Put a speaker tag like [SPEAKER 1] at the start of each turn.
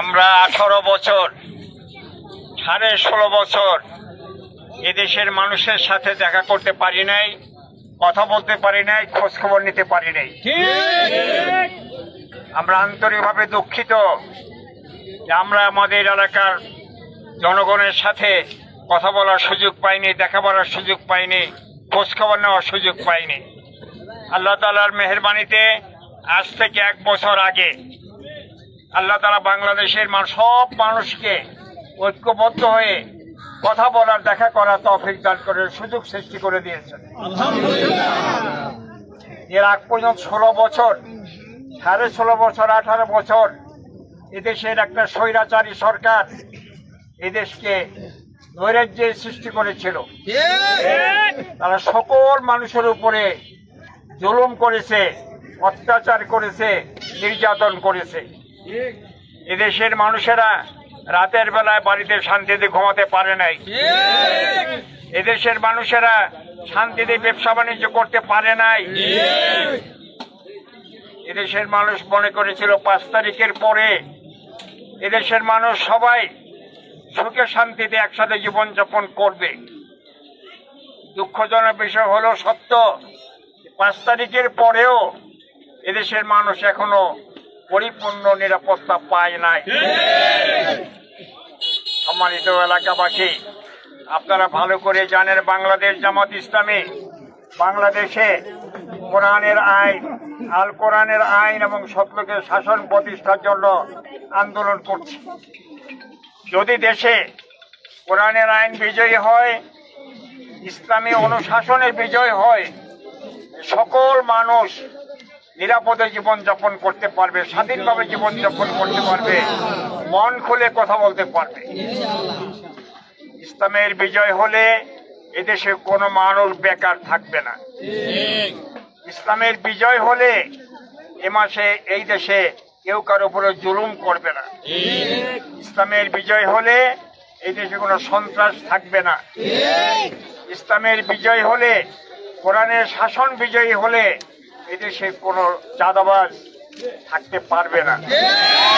[SPEAKER 1] আমরা আঠারো বছর, সাড়ে ষোলো বছর এদেশের মানুষের সাথে দেখা করতে পারি নাই, কথা বলতে পারি নাই খোঁজ খবর নিতে পারি নাই। আমরা আন্তরিকভাবে দুঃখিত যে আমরা আমাদের এলাকার জনগণের সাথে কথা বলার সুযোগ পাইনি, দেখা বলার সুযোগ পাইনি খোঁজ খবর নেওয়ার সুযোগ পাইনি। আল্লাহ তালার মেহরবানিতে আজ থেকে এক বছর আগে আল্লাহ তারা বাংলাদেশের সব মানুষকে ঐক্যবদ্ধ হয়ে কথা বলার দেখা করার তফিক দান করে সুযোগ সৃষ্টি করে দিয়েছেন। এর আগ পর্যন্ত ষোলো বছর সাড়ে ষোলো বছর আঠারো বছর এদেশের একটা স্বৈরাচারী সরকার এদেশকে নৈরাজ্যের সৃষ্টি করেছিল। তারা সকল মানুষের উপরে জুলুম করেছে অত্যাচার করেছে নির্যাতন করেছে। এদেশের মানুষেরা রাতের বেলায় বাড়িতে শান্তিতে ঘুমাতে পারে নাই। এদেশের মানুষেরা শান্তিতে ব্যবসা বাণিজ্য করতে পারে নাই। এদেশের মানুষ মনে করেছিল পাঁচ তারিখের পরে এদেশের মানুষ সবাই সুখে শান্তিতে একসাথে জীবনযাপন করবে। দুঃখজনক বিষয় হলো সত্য, পাঁচ তারিখের পরেও এদেশের মানুষ এখনও পরিপূর্ণ নিরাপত্তা পায় নাই। সম্মানিত এলাকাবাসী, আপনারা ভালো করে জানেন বাংলাদেশ জামাত ইসলামী বাংলাদেশে কোরআনের আইন, আল কোরআনের আইন এবং সত্যকে শাসন প্রতিষ্ঠার জন্য আন্দোলন করছে। যদি দেশে কোরআনের আইন বিজয়ী হয়, ইসলামী অনুশাসনের বিজয় হয়, সকল মানুষ নিরাপদে জীবনযাপন করতে পারবে, স্বাধীনভাবে জীবনযাপন করতে পারবে, মন খুলে কথা বলতে পারবে। ইসলামের বিজয় হলে এদেশে কোনো মানুষ বেকার থাকবে না। ইসলামের বিজয় হলে এ মাসে, এই দেশে কেউ কারও উপরে জুলুম করবে না। ইসলামের বিজয় হলে এই দেশে কোনো সন্ত্রাস থাকবে না। ইসলামের বিজয় হলে কোরআনের শাসন বিজয়ী হলে এদেশে কোনো চাঁদাবাজ থাকতে পারবে না।